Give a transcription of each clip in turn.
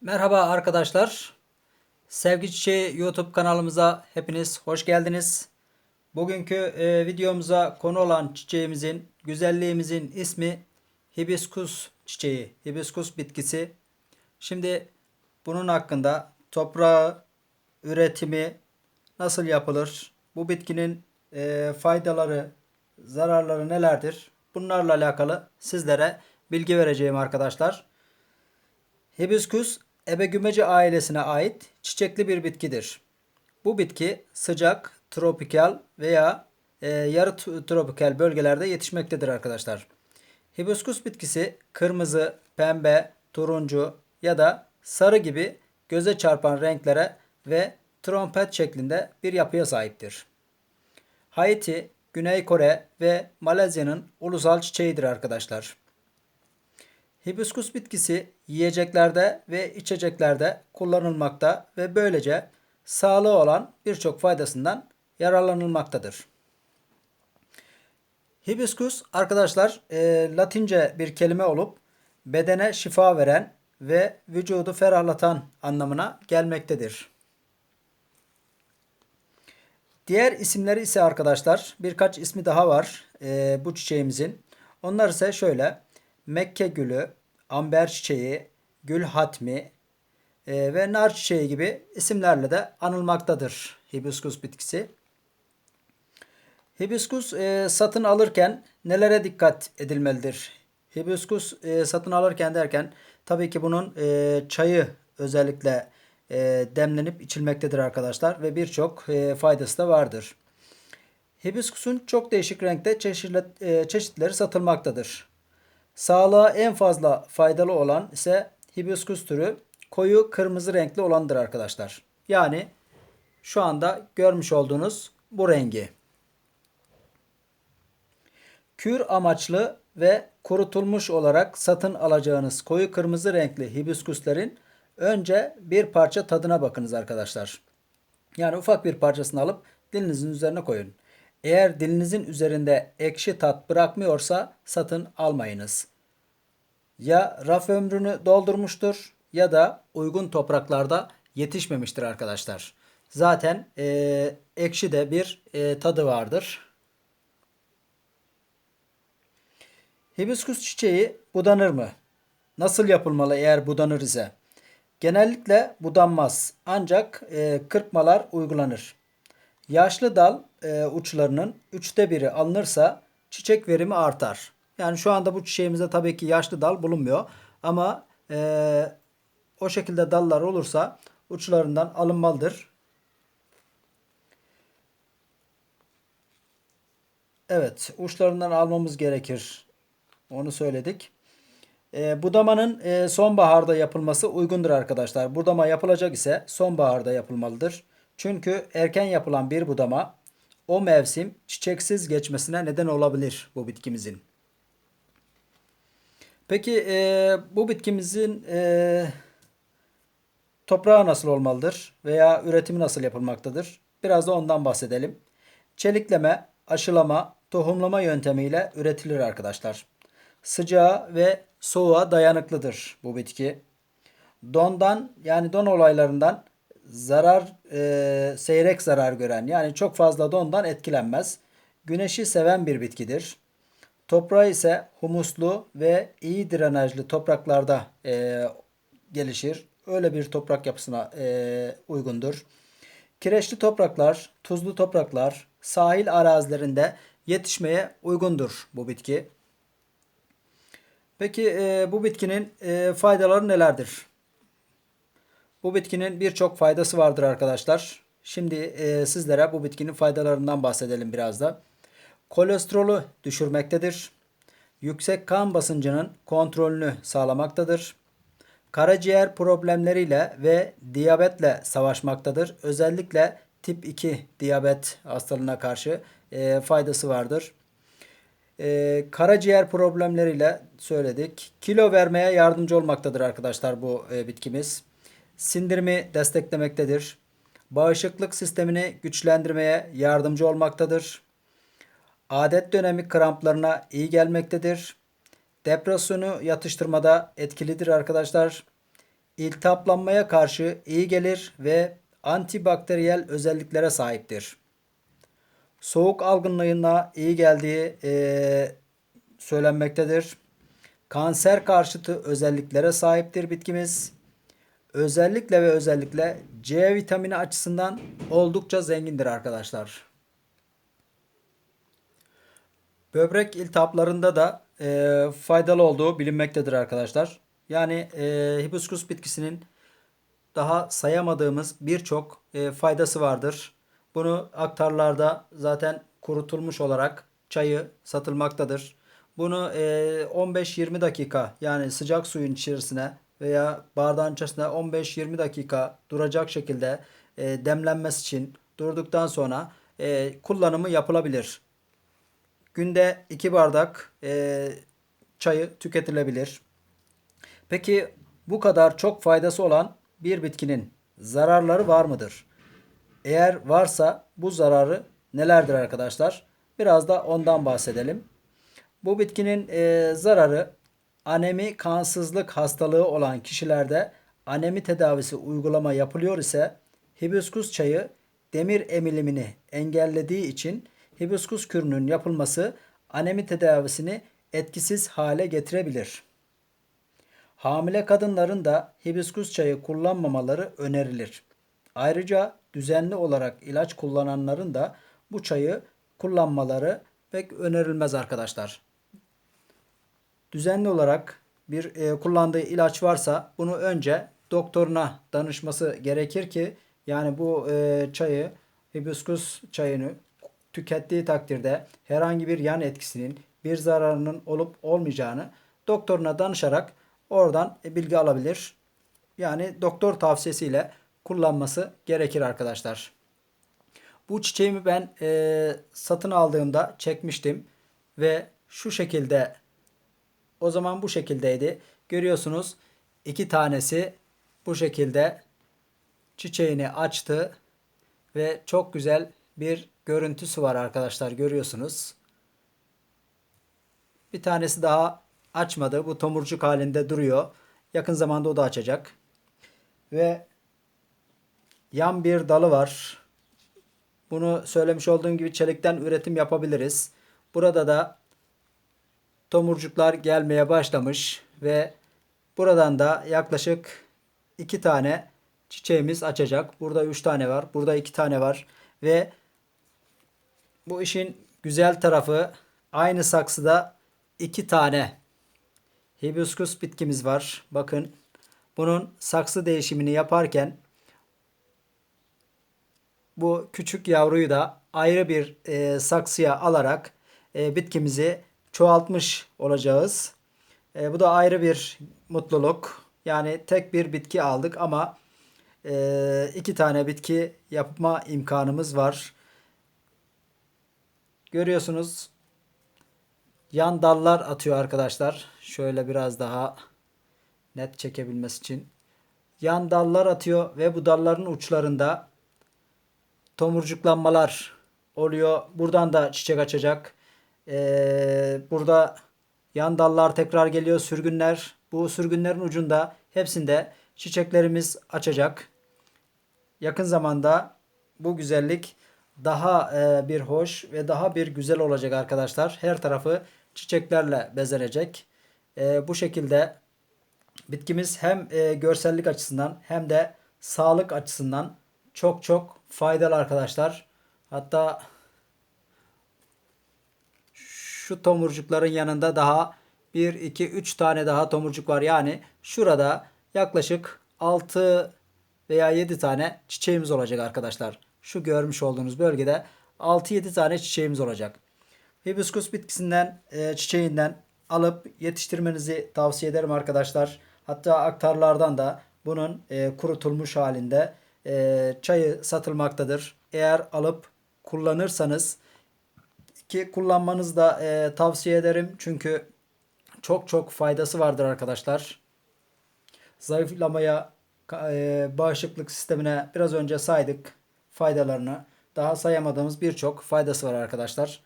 Merhaba arkadaşlar. Sevgi Çiçeği YouTube kanalımıza hepiniz hoş geldiniz. Bugünkü e, videomuza konu olan çiçeğimizin, güzelliğimizin ismi hibiskus çiçeği, hibiskus bitkisi. Şimdi bunun hakkında toprağı, üretimi nasıl yapılır, bu bitkinin e, faydaları, zararları nelerdir? Bunlarla alakalı sizlere bilgi vereceğim arkadaşlar. Hibiskus ebegümeci ailesine ait çiçekli bir bitkidir. Bu bitki sıcak, tropikal veya e, yarı tropikal bölgelerde yetişmektedir arkadaşlar. Hibiskus bitkisi kırmızı, pembe, turuncu ya da sarı gibi göze çarpan renklere ve trompet şeklinde bir yapıya sahiptir. Haiti, Güney Kore ve Malezya'nın ulusal çiçeğidir arkadaşlar. Hibiskus bitkisi yiyeceklerde ve içeceklerde kullanılmakta ve böylece sağlığı olan birçok faydasından yararlanılmaktadır. Hibiskus arkadaşlar e, Latince bir kelime olup bedene şifa veren ve vücudu ferahlatan anlamına gelmektedir. Diğer isimleri ise arkadaşlar birkaç ismi daha var e, bu çiçeğimizin. Onlar ise şöyle Mekke gülü, amber çiçeği, gül hatmi e, ve nar çiçeği gibi isimlerle de anılmaktadır hibiskus bitkisi. Hibiskus e, satın alırken nelere dikkat edilmelidir? Hibiskus e, satın alırken derken tabii ki bunun çayı özellikle demlenip içilmektedir arkadaşlar ve birçok faydası da vardır. Hibiskusun çok değişik renkte çeşitleri satılmaktadır. Sağlığa en fazla faydalı olan ise hibiskus türü koyu kırmızı renkli olandır arkadaşlar. Yani şu anda görmüş olduğunuz bu rengi. Kür amaçlı ve kurutulmuş olarak satın alacağınız koyu kırmızı renkli hibiskuslerin önce bir parça tadına bakınız arkadaşlar. Yani ufak bir parçasını alıp dilinizin üzerine koyun. Eğer dilinizin üzerinde ekşi tat bırakmıyorsa satın almayınız. Ya raf ömrünü doldurmuştur ya da uygun topraklarda yetişmemiştir arkadaşlar. Zaten e, ekşi de bir e, tadı vardır. Hibiskus çiçeği budanır mı? Nasıl yapılmalı eğer budanır ise? Genellikle budanmaz ancak e, kırpmalar uygulanır. Yaşlı dal e, uçlarının üçte biri alınırsa çiçek verimi artar. Yani şu anda bu çiçeğimizde tabii ki yaşlı dal bulunmuyor ama e, o şekilde dallar olursa uçlarından alınmalıdır. Evet, uçlarından almamız gerekir. Onu söyledik. E, budamanın e, sonbaharda yapılması uygundur arkadaşlar. Budama yapılacak ise sonbaharda yapılmalıdır. Çünkü erken yapılan bir budama o mevsim çiçeksiz geçmesine neden olabilir bu bitkimizin. Peki e, bu bitkimizin e, toprağı nasıl olmalıdır veya üretimi nasıl yapılmaktadır? Biraz da ondan bahsedelim. Çelikleme, aşılama, tohumlama yöntemiyle üretilir arkadaşlar. Sıcağa ve soğuğa dayanıklıdır bu bitki. Dondan yani don olaylarından zarar e, seyrek zarar gören yani çok fazla dondan etkilenmez. Güneşi seven bir bitkidir. Toprağı ise humuslu ve iyi drenajlı topraklarda e, gelişir. Öyle bir toprak yapısına e, uygundur. Kireçli topraklar, tuzlu topraklar, sahil arazilerinde yetişmeye uygundur bu bitki. Peki e, bu bitkinin e, faydaları nelerdir? Bu bitkinin birçok faydası vardır arkadaşlar. Şimdi e, sizlere bu bitkinin faydalarından bahsedelim biraz da. Kolesterolü düşürmektedir. Yüksek kan basıncının kontrolünü sağlamaktadır. Karaciğer problemleriyle ve diyabetle savaşmaktadır. Özellikle tip 2 diyabet hastalığına karşı e, faydası vardır. E, karaciğer problemleriyle söyledik. Kilo vermeye yardımcı olmaktadır arkadaşlar bu e, bitkimiz. Sindirimi desteklemektedir. Bağışıklık sistemini güçlendirmeye yardımcı olmaktadır. Adet dönemi kramplarına iyi gelmektedir. Depresyonu yatıştırmada etkilidir arkadaşlar. iltihaplanmaya karşı iyi gelir ve antibakteriyel özelliklere sahiptir. Soğuk algınlığına iyi geldiği eee, söylenmektedir. Kanser karşıtı özelliklere sahiptir bitkimiz. Özellikle ve özellikle C vitamini açısından oldukça zengindir arkadaşlar. Böbrek iltihaplarında da e, faydalı olduğu bilinmektedir arkadaşlar. Yani e, hibiskus bitkisinin daha sayamadığımız birçok e, faydası vardır. Bunu aktarlarda zaten kurutulmuş olarak çayı satılmaktadır. Bunu e, 15-20 dakika yani sıcak suyun içerisine veya bardağın içerisine 15-20 dakika duracak şekilde e, demlenmesi için durduktan sonra e, kullanımı yapılabilir. Günde 2 bardak e, çayı tüketilebilir. Peki bu kadar çok faydası olan bir bitkinin zararları var mıdır? Eğer varsa bu zararı nelerdir arkadaşlar? Biraz da ondan bahsedelim. Bu bitkinin e, zararı anemi kansızlık hastalığı olan kişilerde anemi tedavisi uygulama yapılıyor ise hibiskus çayı demir emilimini engellediği için hibiskus kürünün yapılması anemi tedavisini etkisiz hale getirebilir. Hamile kadınların da hibiskus çayı kullanmamaları önerilir. Ayrıca düzenli olarak ilaç kullananların da bu çayı kullanmaları pek önerilmez arkadaşlar. Düzenli olarak bir e, kullandığı ilaç varsa bunu önce doktoruna danışması gerekir ki yani bu e, çayı hibiskus çayını tükettiği takdirde herhangi bir yan etkisinin bir zararının olup olmayacağını doktoruna danışarak oradan bilgi alabilir. Yani doktor tavsiyesiyle kullanması gerekir arkadaşlar. Bu çiçeğimi ben e, satın aldığımda çekmiştim ve şu şekilde o zaman bu şekildeydi. Görüyorsunuz iki tanesi bu şekilde çiçeğini açtı ve çok güzel bir görüntüsü var arkadaşlar görüyorsunuz. Bir tanesi daha açmadı. Bu tomurcuk halinde duruyor. Yakın zamanda o da açacak. Ve yan bir dalı var. Bunu söylemiş olduğum gibi çelikten üretim yapabiliriz. Burada da tomurcuklar gelmeye başlamış ve buradan da yaklaşık iki tane çiçeğimiz açacak. Burada üç tane var. Burada iki tane var. Ve bu işin güzel tarafı aynı saksıda iki tane hibiskus bitkimiz var. Bakın bunun saksı değişimini yaparken bu küçük yavruyu da ayrı bir e, saksıya alarak e, bitkimizi çoğaltmış olacağız. E, bu da ayrı bir mutluluk. Yani tek bir bitki aldık ama e, iki tane bitki yapma imkanımız var. Görüyorsunuz yan dallar atıyor arkadaşlar. Şöyle biraz daha net çekebilmesi için. Yan dallar atıyor ve bu dalların uçlarında tomurcuklanmalar oluyor. Buradan da çiçek açacak. Ee, burada yan dallar tekrar geliyor sürgünler. Bu sürgünlerin ucunda hepsinde çiçeklerimiz açacak. Yakın zamanda bu güzellik daha e, bir hoş ve daha bir güzel olacak arkadaşlar. Her tarafı çiçeklerle bezenecek. E, bu şekilde bitkimiz hem e, görsellik açısından hem de sağlık açısından çok çok faydalı arkadaşlar. Hatta şu tomurcukların yanında daha 1, 2, 3 tane daha tomurcuk var. Yani şurada yaklaşık 6 veya 7 tane çiçeğimiz olacak arkadaşlar. Şu görmüş olduğunuz bölgede 6-7 tane çiçeğimiz olacak. Hibiskus bitkisinden, e, çiçeğinden alıp yetiştirmenizi tavsiye ederim arkadaşlar. Hatta aktarlardan da bunun e, kurutulmuş halinde e, çayı satılmaktadır. Eğer alıp kullanırsanız ki kullanmanızı da e, tavsiye ederim. Çünkü çok çok faydası vardır arkadaşlar. Zayıflamaya, e, bağışıklık sistemine biraz önce saydık faydalarını. Daha sayamadığımız birçok faydası var arkadaşlar.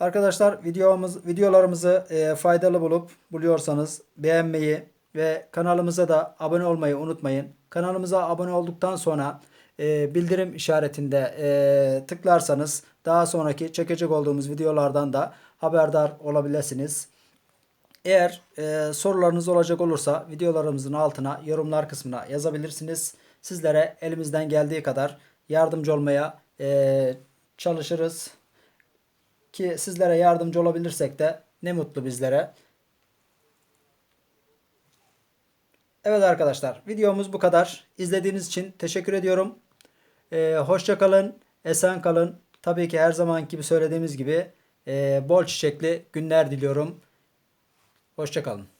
Arkadaşlar videomuz videolarımızı e, faydalı bulup buluyorsanız beğenmeyi, ve kanalımıza da abone olmayı unutmayın. Kanalımıza abone olduktan sonra e, bildirim işaretinde e, tıklarsanız daha sonraki çekecek olduğumuz videolardan da haberdar olabilirsiniz. Eğer e, sorularınız olacak olursa videolarımızın altına yorumlar kısmına yazabilirsiniz. Sizlere elimizden geldiği kadar yardımcı olmaya e, çalışırız. Ki sizlere yardımcı olabilirsek de ne mutlu bizlere. Evet arkadaşlar videomuz bu kadar. İzlediğiniz için teşekkür ediyorum. E, hoşça kalın, esen kalın. Tabii ki her zaman gibi söylediğimiz gibi e, bol çiçekli günler diliyorum. Hoşçakalın.